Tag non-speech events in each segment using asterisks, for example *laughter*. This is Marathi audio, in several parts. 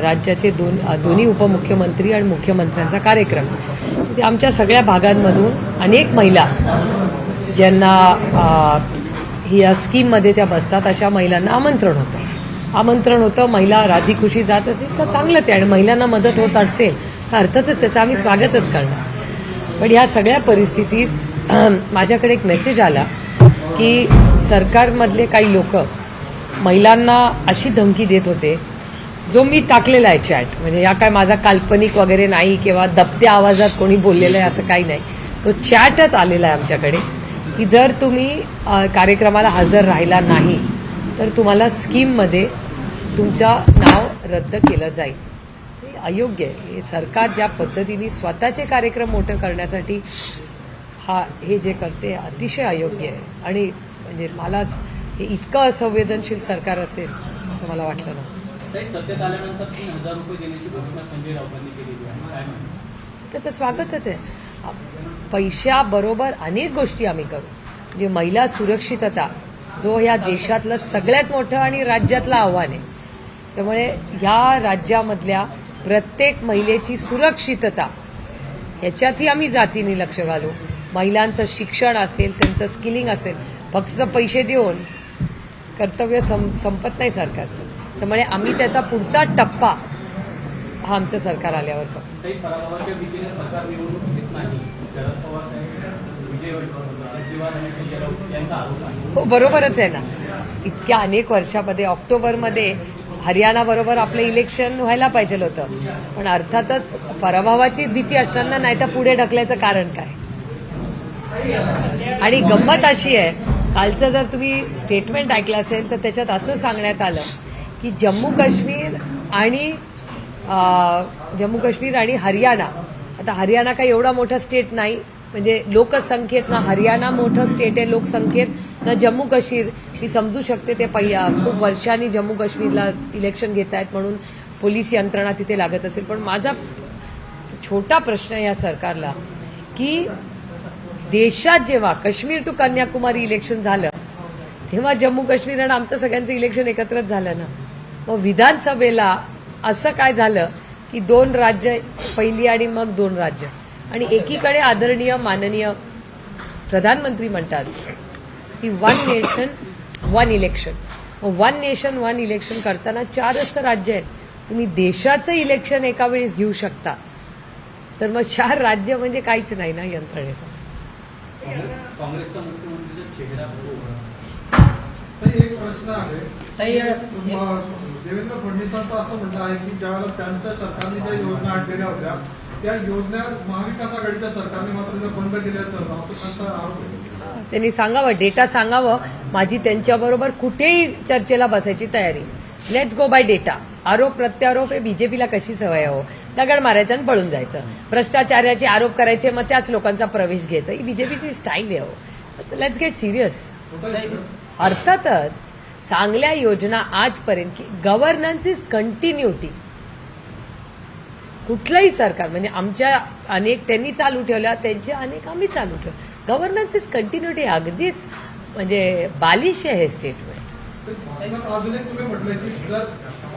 राज्याचे दोन दोन्ही उपमुख्यमंत्री आणि मुख्यमंत्र्यांचा कार्यक्रम. आमच्या सगळ्या भागांमधून अनेक महिला ज्यांना या स्कीममध्ये त्या बसतात अशा महिलांना आमंत्रण होतं. आमंत्रण होतं महिला राजी खुशी जात असेल तर चांगलंच आहे आणि महिलांना मदत होत असेल तर अर्थातच त्याचं आम्ही स्वागतच करणार. पण ह्या सगळ्या परिस्थितीत *clears throat* माझ्याकडे एक मेसेज आला की सरकारमधले काही लोक महिलांना अशी धमकी देत होते जो मी टाकलेला आहे चॅट म्हणजे या काय माझा काल्पनिक वगैरे नाही किंवा दबत्या आवाजात कोणी बोललेलं आहे असं काही नाही. तो चॅटच आलेला आहे आमच्याकडे. की जर तुम्ही कार्यक्रमाला हजर राहिला नाही तर तुम्हाला स्कीममध्ये तुमचं नाव रद्द केलं जाईल. हे अयोग्य आहे. हे सरकार ज्या पद्धतीने स्वतःचे कार्यक्रम मोठं करण्यासाठी हा हे जे करते अतिशय अयोग्य आहे. आणि म्हणजे मला हे इतकं असंवेदनशील सरकार असेल असं मला वाटलं नव्हतं. सत्तेत आल्यानंतर तीन हजार रुपये देण्याची घोषणा संजय राऊतांनी केलेली आहे. त्याचं स्वागतच आहे. पैशाबरोबर अनेक गोष्टी आम्ही करू. म्हणजे महिला सुरक्षितता जो ह्या देशातलं सगळ्यात मोठं आणि राज्यातलं आव्हान आहे. त्यामुळे ह्या राज्यामधल्या प्रत्येक महिलेची सुरक्षितता ह्याच्यातही आम्ही जातीने लक्ष घालू. महिलांचं शिक्षण असेल त्यांचं स्किलिंग असेल फक्त पैसे देऊन कर्तव्य सं संपत नाही सरकारचं. त्यामुळे आम्ही त्याचा पुढचा टप्पा हा आमचं सरकार आल्यावर हो बरोबरच आहे ना. इतक्या अनेक वर्षामध्ये ऑक्टोबरमध्ये हरियाणा बरोबर आपलं इलेक्शन व्हायला पाहिजे होतं. पण अर्थातच पराभवाची भीती असताना नाही तर पुढे ढकलायचं कारण काय? आणि गंमत अशी आहे कालचं जर तुम्ही स्टेटमेंट ऐकलं असेल तर त्याच्यात असं सांगण्यात आलं की जम्मू काश्मीर आणि जम्मू काश्मीर आणि हरियाणा. आता हरियाणा काही एवढा मोठा स्टेट नाही. म्हणजे लोकसंख्येत ना हरियाणा मोठं स्टेट आहे लोकसंख्येत. ना जम्मू काश्मीर. मी समजू शकते ते पहिल्या खूप वर्षांनी जम्मू काश्मीरला इलेक्शन घेत आहेत म्हणून पोलीस यंत्रणा तिथे लागत असेल. पण माझा छोटा प्रश्न या सरकारला की देशात जेव्हा काश्मीर टू कन्याकुमारी इलेक्शन झालं तेव्हा जम्मू काश्मीर आणि आमचं सगळ्यांचं इलेक्शन एकत्रच झालं ना. मग विधानसभेला असं काय झालं की दोन राज्य पहिली आणि मग दोन राज्य. आणि एकीकडे आदरणीय माननीय प्रधानमंत्री म्हणतात की one nation one election one nation one election करताना चारच तर राज्य आहेत. तुम्ही देशाचं इलेक्शन एका वेळेस घेऊ शकता. तर मग चार राज्य म्हणजे काहीच नाही ना यंत्रणेचं. काँग्रेस- काँग्रेसचा देवेंद्र फडणवीसांचं असं म्हणणं आहे की ज्यावेळेला त्यांच्या सरकारने ज्या योजना आणलेल्या होत्या त्या योजना महाविकास आघाडीच्या सरकारने मात्र त्या बंद केल्याचं असं त्यांचा आरोप आहे. त्यांनी सांगावं डेटा सांगावं. माझी त्यांच्याबरोबर कुठेही चर्चेला बसायची तयारी. लेट्स गो बाय डेटा आरोप प्रत्यारोप हे बीजेपीला कशी सवय आहे हो? दगड मारायचं आणि पळून जायचं. भ्रष्टाचाराचे आरोप करायचे मग त्याच लोकांचा प्रवेश घ्यायचा. ही बीजेपीची स्टाईल आहे हो. Let's get serious? अर्थातच. चांगल्या योजना आजपर्यंत गव्हर्नन्स इज कंटिन्युटी कुठलंही सरकार म्हणजे आमच्या अनेक त्यांनी चालू ठेवल्या त्यांच्या अनेक आम्ही चालू ठेव गव्हर्नन्स इज कंटिन्युटी अगदीच म्हणजे बालिश आहे हे स्टेटमेंट तर भाषणात अजून एक तुम्ही म्हटलंय की जर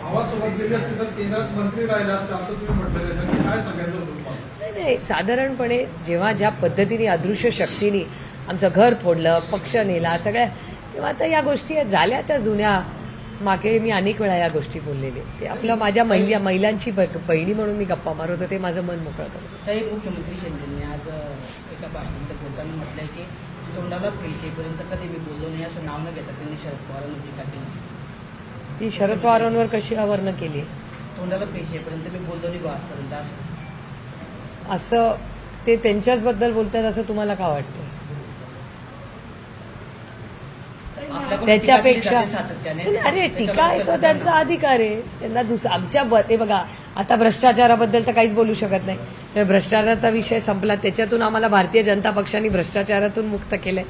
भावासोबत गेले असते तर केंद्रात मंत्री राहिले असते असं तुम्ही म्हटलेलं आहे तर काय सांगायचं होतं तुम्हाला? नाही नाही साधारणपणे जेव्हा ज्या पद्धतीने अदृश्य शक्तीने आमचं घर फोडलं पक्ष नेला सगळ्या तेव्हा आता या गोष्टी झाल्या त्या जुन्या. मागे मी अनेक वेळा या गोष्टी बोललेले. ते आपलं माझ्या महिला महिलांची बहिणी म्हणून मी गप्पा मारत होते माझं मन मोकळं करत काही मुख्यमंत्री शिंदेंनी आज एका भाषणात बोलताना म्हटलंय की तोंडाला पैसेपर्यंत कधी मी बोललो नाही असं नाव न घेता त्यांनी शरद पवारांवर टीका केली. ती शरद पवारांवर कशी आवरण केली? तोंडाला पैसेपर्यंत मी बोललो नाही बा आजपर्यंत असं. असं ते त्यांच्याच बद्दल बोलतात असं तुम्हाला का वाटतं आपल्याकडून त्याच्यापेक्षा. अरे टीका आहे तो त्यांचा अधिकार आहे. त्यांना दुस आमच्या ते बघा आता भ्रष्टाचाराबद्दल तर काहीच बोलू शकत नाही. त्यामुळे भ्रष्टाचाराचा विषय संपला. त्याच्यातून आम्हाला भारतीय जनता पक्षाने भ्रष्टाचारातून मुक्त केलंय.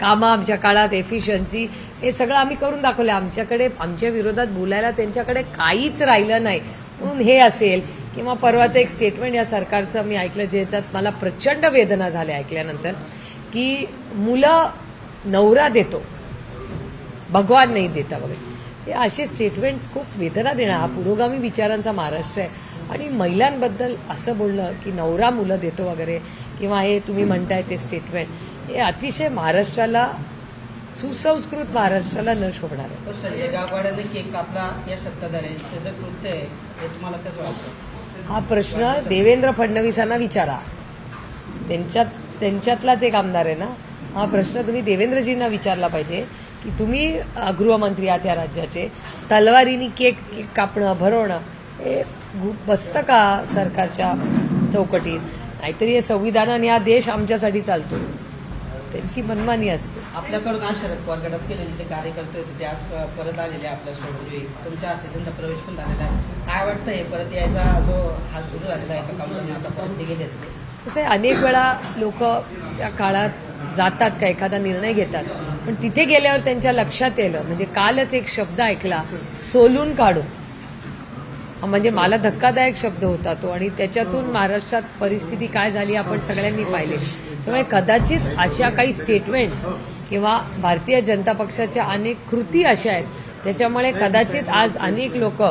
कामं आमच्या काळात एफिशियन्सी हे सगळं आम्ही करून दाखवलं आमच्याकडे आमच्या विरोधात बोलायला त्यांच्याकडे काहीच राहिलं नाही. म्हणून हे असेल किंवा परवाचं एक स्टेटमेंट या सरकारचं मी ऐकलं ज्याच्यात मला प्रचंड वेदना झाल्या ऐकल्यानंतर की मुलं नवरा देतो. भगवान नाही देता वगैरे. हे असे स्टेटमेंट्स खूप वेदना देणार हा पुरोगामी विचारांचा महाराष्ट्र आहे. आणि महिलांबद्दल असं बोलणं की नवरा मुलं देतो वगैरे किंवा हे तुम्ही म्हणताय ते स्टेटमेंट हे अतिशय महाराष्ट्राला सुसंस्कृत महाराष्ट्राला न शोभणार आहे. तो संजय गायकवाडाने केक कापला या सत्ताधाऱ्यांचं जे कृत्य आहे हे तुम्हाला कसं वाटतं? हा प्रश्न देवेंद्र फडणवीसांना विचारा. त्यांच्यात त्यांच्यातलाच एक आमदार आहे ना? हा प्रश्न तुम्ही देवेंद्रजींना विचारला पाहिजे. की तुम्ही गृहमंत्री आहात या राज्याचे तलवारीनी केक कापणं भरवणं हे बसतं का सरकारच्या चौकटीत? नाहीतरी हे संविधान आणि हा देश आमच्यासाठी चालतो. त्यांची मनमानी असते. आपल्याकडून आज शरद पवार गटात केलेले जे कार्यकर्ते होते ते आज परत आलेले आपल्या सोडून तुमच्या हस्ते त्यांचा प्रवेश पण झालेला आहे. काय वाटतं हे परत यायचा जो हा सुरू झालेला आहे काउंटरने आता परत जे गेले ते? कसं आहे अनेक वेळा लोक त्या काळात जातात का एखादा निर्णय घेतात. पण तिथे गेल्यावर त्यांच्या लक्षात येलं. म्हणजे कालच एक शब्द ऐकला सोलून काढून. म्हणजे मला धक्कादायक शब्द होता तो आणि त्याच्यातून महाराष्ट्रात परिस्थिती काय झाली आपण सगळ्यांनी पाहिले. त्यामुळे कदाचित अशा काही स्टेटमेंट्स किंवा भारतीय जनता पक्षाच्या अनेक कृती अशा आहेत त्याच्यामुळे कदाचित आज अनेक लोक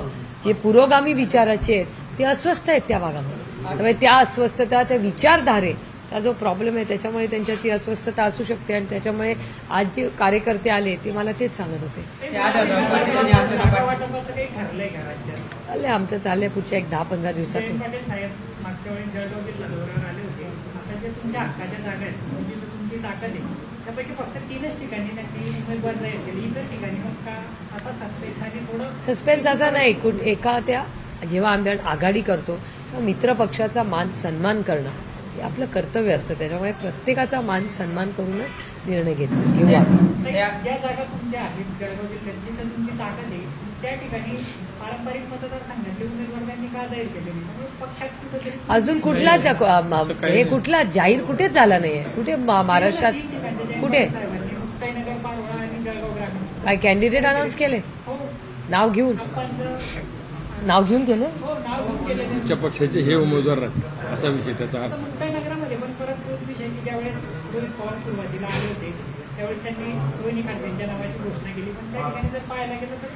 जे पुरोगामी विचाराचे आहेत ते अस्वस्थ आहेत त्या भागामध्ये. त्यामुळे त्या अस्वस्थता त्या चा जो प्रॉब्लेम आहे त्याच्यामुळे त्यांच्या ती अस्वस्थता असू शकते आणि त्याच्यामुळे आज जे कार्यकर्ते आले ते मला तेच सांगत होते. चालले आमचं चाललंय पुढच्या एक दहा पंधरा दिवसात सस्पेन्स असा नाही एका त्या जेव्हा आम्ही आघाडी करतो तेव्हा मित्रपक्षाचा मान सन्मान करणं. हे आपलं कर्तव्य असतं. त्याच्यामुळे प्रत्येकाचा मान सन्मान करूनच निर्णय घेतला. घेऊ आपण. ज्या ज्या जागा तुमच्या आहेत जळगाव जिल्ह्यात जिथं तुमची ताकद आहे. त्या ठिकाणी पारंपरिक मतदारसंघातले उमेदवार त्यांनी का जाहीर केले नाही? त्यामुळे पक्षात कुठेतरी अजून कुठलाच हे कुठला जाहीर कुठेच झाला नाहीये. कुठे महाराष्ट्रात कुठे? काय कॅन्डिडेट अनाऊन्स केले? हो. नाव घेऊन. नाव घेऊन गेले हो नाव घेऊन गेले तुमच्या पक्षाचे हे उमेदवार राहतील. असा विषय त्याचा अर्थ. मुंबईनगरामध्ये पण परत तोच विषय की ज्यावेळेस पवार सुरुवातीला आले होते त्यावेळेस त्यांनी नावाची घोषणा केली. पण त्या ठिकाणी जर पाहायला गेलं तर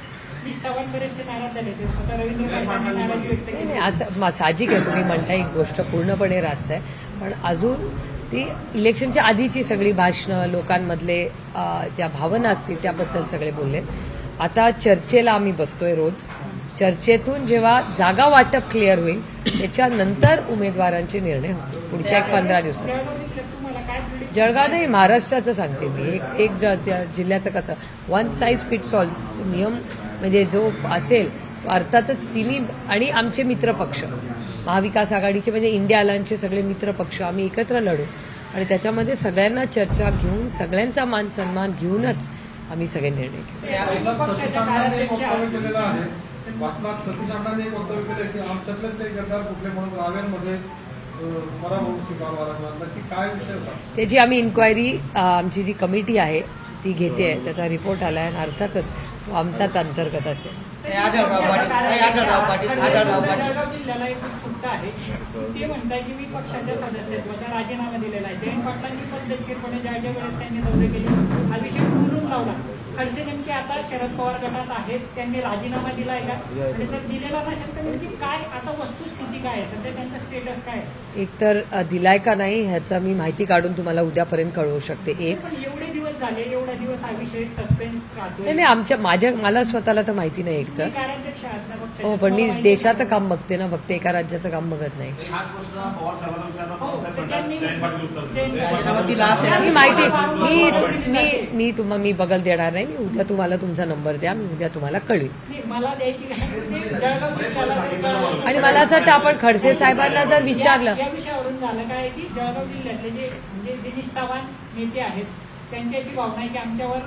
असं साहजिक आहे तुम्ही म्हणता ही गोष्ट पूर्णपणे रास्त आहे. पण अजून ती इलेक्शनच्या आधीची सगळी भाषणं लोकांमधले ज्या भावना असतील त्याबद्दल सगळे बोलले आता चर्चेला आम्ही बसतोय रोज. चर्चेतून जेव्हा जागा वाटप क्लिअर होईल त्याच्यानंतर उमेदवारांचे निर्णय होतील. पुढच्या एक पंधरा दिवसात. जळगाव नाही महाराष्ट्राचं सांगते मी. एक एक जिल्ह्याचं कसं वन साईज फिट्स ऑल नियम म्हणजे जो असेल तो अर्थातच तिन्ही आणि आमचे मित्रपक्ष. महाविकास आघाडीचे म्हणजे इंडिया अलायन्सचे सगळे मित्रपक्ष आम्ही एकत्र लढू. आणि त्याच्यामध्ये सगळ्यांना चर्चा घेऊन सगळ्यांचा मान सन्मान घेऊनच आम्ही सगळे निर्णय घेऊ. वासनात सतीश अण्णांनी एक वक्तव्य आहे केलं की आमच्यातलेच काही गद्दार कुठले म्हणून रावेरमध्ये होता? त्याची आम्ही इन्क्वायरी आमची जी कमिटी आहे ती घेते. त्याचा रिपोर्ट आला आहे आणि अर्थातच आमचाच अंतर्गत असेल. हे आढळराव पाटील हे आढळराव पाटील आढळराव पाटील. जळगाव जिल्ह्याला एक उत्सुकता आहे. ते म्हणताय की मी पक्षाच्या सदस्यत्वाचा राजीनामा दिलेला आहे. जयंत पाटलांनी पद्धतशीरपणे ज्या ज्या वेळेस त्यांनी दौरे केले हा विषय बोलून लावला. खडसे नेमके आता शरद पवार गटात आहेत त्यांनी राजीनामा दिलाय का? आणि जर दिलेला नसेल तर नेमकी काय आता वस्तुस्थिती काय आहे? सध्या त्यांचा स्टेटस काय आहे? एकतर दिलाय का नाही ह्याचा मी माहिती काढून तुम्हाला उद्यापर्यंत कळवू शकते. एक झाले एवढा दिवस हा विषय सस्पेन्स नाही नाही आमच्या माझ्या मला स्वतःला तर माहिती नाही एकतर. कार्याध्यक्ष आहात ना पक्षाचे. हो पण मी तुम्हाला माहिती आहे देशाचं? काम बघते ना बघते एका राज्याचं काम बघत नाही. हाच प्रश्न पवार साहेबांना विचारला हो, पवार साहेब तर त्यांनी- म्हणतात जयंत पाटील उत्तर जयंत देतात. राजीनामा दिला असेल मी माहिती मी मी मी तुम्हाला मी बगल देणार नाही. मी उद्या तुम्हाला तुमचा नंबर द्या मी उद्या तुम्हाला कळवी नाही, मला द्यायची गरज नाही. जळगाव जिल्ह्याला जर कळलं- आणि मला असं वाटतं आपण खडसे साहेबांना जर विचारलं. या या विषयावरून झालं काय की जळगाव जिल्ह्यातले जे म्हणजे जे निष्ठावान नेते आहेत त्यांची अशी भावना आहे की आमच्यावर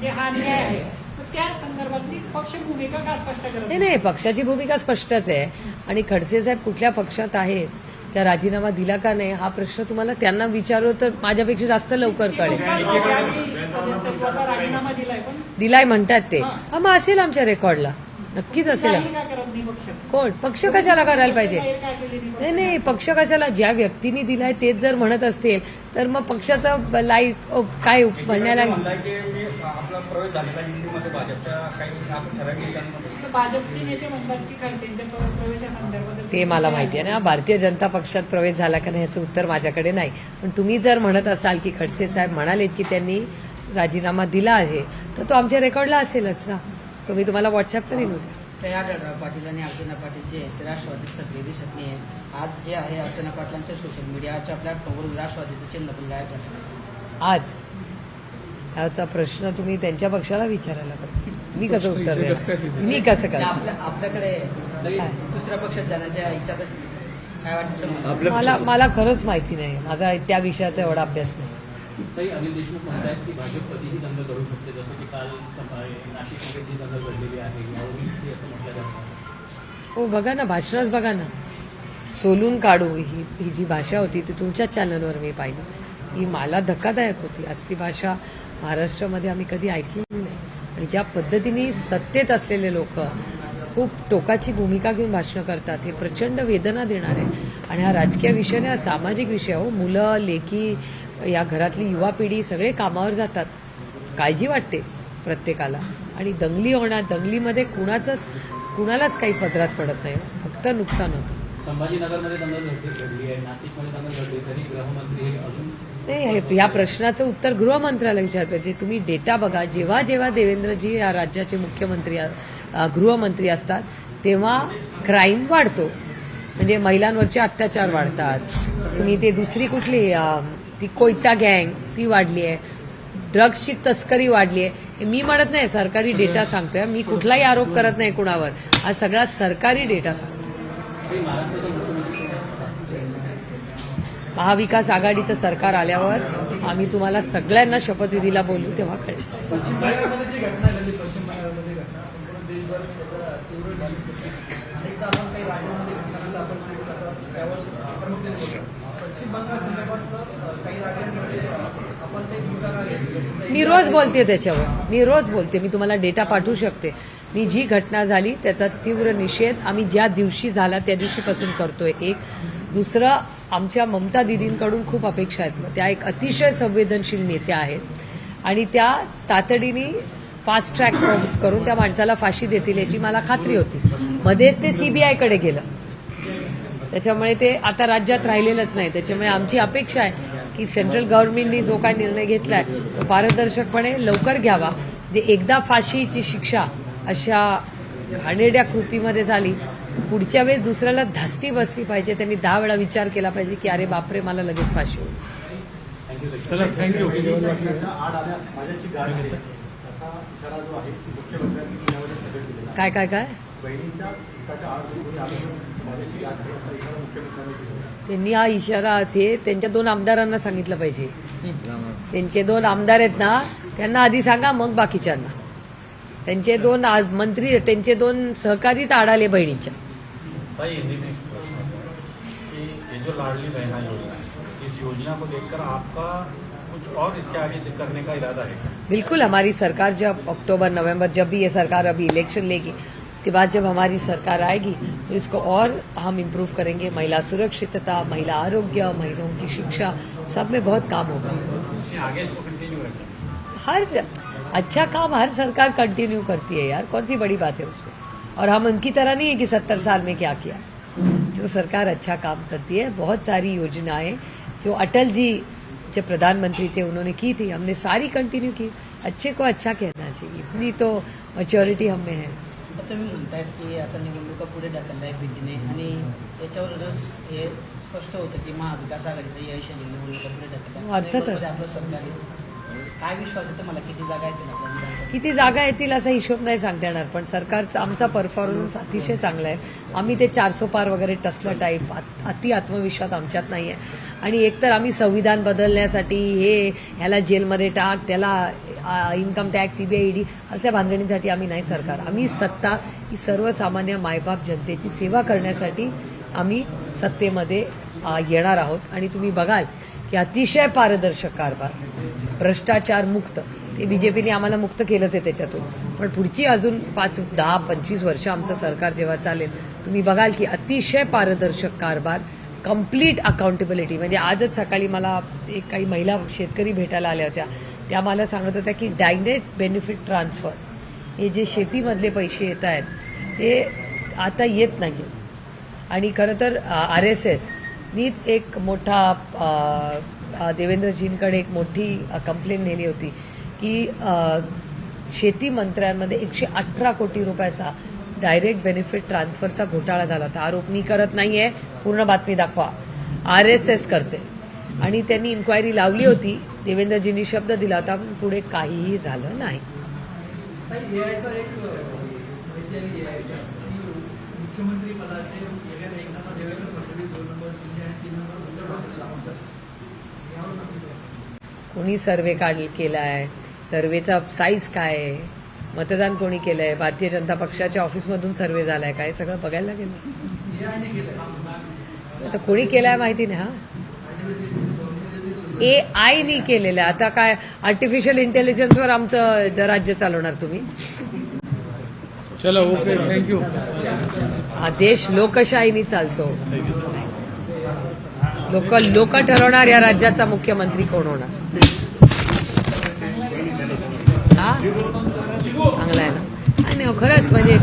जे हा अन्याय आहे तर त्या संदर्भातली पक्ष भूमिका का स्पष्ट करत नाही नाही पक्षाची भूमिका स्पष्टच आहे आणि खडसे साहेब कुठल्या पक्षात आहेत त्या राजीनामा दिला का नाही हा प्रश्न तुम्हाला त्यांना विचारू तर माझ्यापेक्षा जास्त लवकर कळेल दिलाय म्हणतात ते हा मग असेल आमच्या रेकॉर्डला नक्कीच असेल. कोण? पक्ष कशाला करायला पाहिजे? नाही नाही पक्ष कशाला? ज्या व्यक्तीने दिलाय तेच जर म्हणत असतील तर मग पक्षाचा लाईफ काय म्हणण्याला ते मला माहिती आहे ना. भारतीय जनता पक्षात प्रवेश झाला का नाही याचं उत्तर माझ्याकडे नाही. पण तुम्ही जर म्हणत असाल की खडसे साहेब म्हणालेत की त्यांनी राजीनामा दिला आहे तर तो आमच्या रेकॉर्डला असेलच ना. तो मी तुम्हाला व्हॉट्सअप करीन उद्या ते आढळराव पाटील आणि अर्चना पाटील जे आहेत ते राष्ट्रवादीत सक्रिय दिसत नाही आहे आज जे आहे अर्चना पाटलांच्या सोशल मीडियाच्या प्लॅटफॉर्मवर राष्ट्रवादीचं चिन्ह पण गायब झालं. आज? ह्याचा प्रश्न तुम्ही त्यांच्या पक्षाला विचारायला पाहिजे. मी कसं उत्तर देणार? मी कसं ते करणार? आपल्या आपल्याकडे? दुसऱ्या पक्षात जाण्याच्या इच्छाच काय वाटतं तुम्हाला? मला मला खरंच माहिती नाही. माझा त्या विषयाचा एवढा अभ्यास नाही. तरी अनिल देशमुख म्हणतायत की भाजप कधीही दंग करू शकते. जसं की काल सकाळी नाशिकमध्ये जी दंग घडलेली आहे. यावरून असं म्हटलं जातं हो बघा ना भाषणच बघा ना. सोलून काढू ही ही जी भाषा होती ती तुमच्याच चॅनलवर मी पाहिली. ही मला धक्कादायक होती. असली भाषा महाराष्ट्रामध्ये आम्ही कधी ऐकली नाही. आणि ज्या पद्धतीने सत्तेत असलेले लोक खूप टोकाची भूमिका घेऊन भाषणं करतात हे प्रचंड वेदना देणार. आहे आणि हा राजकीय विषय नाही हा सामाजिक विषय हो मुलं लेकी या घरातली युवा पिढी सगळे कामावर जातात. काळजी वाटते प्रत्येकाला. आणि दंगली होणार दंगलीमध्ये कुणाचंच कुणालाच काही पदरात पडत नाही. फक्त नुकसान होतं. संभाजीनगरमध्ये घडली आहे नाशिकमध्ये दंग घडली तरी गृहमंत्री अजून नाही हे- या प्रश्नाचं उत्तर गृहमंत्र्याला विचार पाहिजे तुम्ही डेटा बघा जेव्हा जेव्हा देवेंद्रजी या राज्याचे मुख्यमंत्री गृहमंत्री असतात तेव्हा क्राईम वाढतो. म्हणजे महिलांवरचे अत्याचार वाढतात. तुम्ही ते दुसरी कुठली ती कोयता गँग ती वाढली आहे. ड्रग्सची तस्करी वाढली आहे. हे मी म्हणत नाही सरकारी डेटा सांगतोय. मी कुठलाही आरोप करत नाही कुणावर. हा सगळा सरकारी डेटा सांगतो महाविकास आघाडीचं सरकार आल्यावर आम्ही तुम्हाला सगळ्यांना शपथविधीला बोलू तेव्हा कळेल. मी रोज बोलते त्याच्यावर. मी रोज बोलते. मी तुम्हाला डेटा पाठवू शकते. मी जी घटना झाली त्याचा तीव्र निषेध आम्ही ज्या दिवशी झाला त्या दिवशीपासून करतोय. एक दुसरं आमच्या ममता दिदींकडून खूप अपेक्षा आहेत. मग त्या एक अतिशय संवेदनशील नेत्या आहेत. आणि त्या तातडीने फास्ट ट्रॅक करून त्या माणसाला फाशी देतील याची मला खात्री होती. मध्येच ते सीबीआयकडे गेलं. त्याच्यामुळे ते आता राज्यात राहिलेलंच नाही. त्याच्यामुळे आमची अपेक्षा आहे. की सेंट्रल गव्हर्नमेंटनी जो काय निर्णय घेतलाय तो पारदर्शकपणे लवकर घ्यावा. जे एकदा फाशीची शिक्षा अशा घाणेरड्या कृतीमध्ये झाली पुढच्या वेळेस दुसऱ्याला धास्ती बसली पाहिजे त्यांनी दहा वेळा विचार केला पाहिजे की अरे बापरे मला लगेच फाशी होईल. चला थँक्यू. काय काय काय? इशारा. त्यांनी हा इशारा ते त्यांच्या दोन आमदारांना सांगितलं पाहिजे त्यांचे दोन आमदार आहेत ना त्यांना आधी सांगा मग बाकीच्यांना त्यांचे दोन मंत्री त्यांचे दोन सहकारीच आडाले बहिणीच्या ताई हिंदी में एक प्रश्न है कि ये जो लाडली बहना योजना है इस योजना को देखकर आपका कुछ और इसके आगे करने का इरादा है क्या? बिल्कुल हमारी सरकार जब अक्टूबर नवंबर जब भी ये सरकार अभी इलेक्शन लेगी उसके बाद जब हमारी सरकार आएगी तो इसको और हम इम्प्रूव करेंगे। महिला सुरक्षितता, महिला आरोग्य, महिलाओं की शिक्षा, सब में बहुत काम होगा। हर अच्छा काम हर सरकार कंटिन्यू करती है यार। कौन सी बड़ी बात है उसमें? और हम उनकी तरह नहीं है कि सत्तर साल में क्या किया। जो सरकार अच्छा काम करती है, बहुत सारी योजनाएँ, जो अटल जी जब प्रधानमंत्री थे, उन्होंने की थी, हमने सारी कंटिन्यू की। अच्छे को अच्छा कहना चाहिए। इतनी तो मच्योरिटी हम है। तुम्ही म्हणतायत की आता निवडणुका पुढे ढकलल्या आहे भीतीने. आणि त्याच्यावरूनच हे स्पष्ट होतं की महाविकास आघाडीचं यश निवडणुका पुढे ढकलल्या आपलं सरकार. काय विश्वास आहे तुम्हाला? किती जागा येतील किती जागा येतील असा हिशोब नाही सांगता येणार पण सरकारचा आमचा परफॉर्मन्स अतिशय चांगला आहे. आम्ही ते चारसो पार वगैरे टसलं टाईप अति आत्मविश्वास आमच्यात नाही आहे आणि एकतर आम्ही संविधान बदलण्यासाठी हे ह्याला जेलमध्ये टाक त्याला इन्कम टॅक्स सीबीआय ईडी अशा भानगडींसाठी आम्ही नाही सरकार. आम्ही सत्ता ही सर्वसामान्य मायबाप जनतेची सेवा करण्यासाठी आम्ही सत्तेमध्ये येणार आहोत. आणि तुम्ही बघाल की अतिशय पारदर्शक कारभार भ्रष्टाचार मुक्त. ते बीजेपीने आम्हाला मुक्त केलंच आहे त्याच्यातून. पण पुढची अजून पाच दहा पंचवीस वर्ष आमचं सरकार जेव्हा चालेल तुम्ही बघाल की अतिशय पारदर्शक कारभार कंप्लीट अकाउंटेबिलिटी म्हणजे आजच सकाळी मला एक काही महिला शेतकरी भेटायला आल्या होत्या. त्या मला सांगत होत्या की डायरेक्ट बेनिफिट ट्रान्सफर हे जे शेतीमधले पैसे येत आहेत ते आता येत नाही आणि खरं तर आर एस एस नीच एक मोठा देवेंद्रजींकडे एक मोठी कंप्लेन नेली होती की शेती मंत्र्यांमध्ये एकशे अठरा कोटी रुपयाचा डायरेक्ट बेनिफिट ट्रान्सफरचा घोटाळा झाला होता. आरोप मी करत नाहीये पूर्ण बातमी दाखवा. आर एस एस करते. आणि त्यांनी इन्क्वायरी लावली होती. देवेंद्रजींनी शब्द दिला होता पण पुढे काहीही झालं नाही. मुख्यमंत्री पदाचे गेल्या एकनाथ देवेंद्र फडणवीस दोन नंबर शिंदे आणि तीन नंबर उद्धव ठाकरे लावतात यावर आपण काय? कोणी सर्वे काढ केलाय? सर्वेचा साईज काय आहे? मतदान कोणी केलंय? भारतीय जनता पक्षाच्या ऑफिसमधून सर्वे झालाय काय? सगळं बघायला केलंय आता कोणी केलाय माहिती नाही हा? ए आयनी केलेलं आहे. आता काय आर्टिफिशियल इंटेलिजन्सवर आमचं राज्य चालवणार तुम्ही? चलो ओके थँक्यू हा देश लोकशाहीनी चालतो. लोक लोक ठरवणार या राज्याचा मुख्यमंत्री कोण होणार हा चांगला आहे ना. नाही, हो, खरंच म्हणजे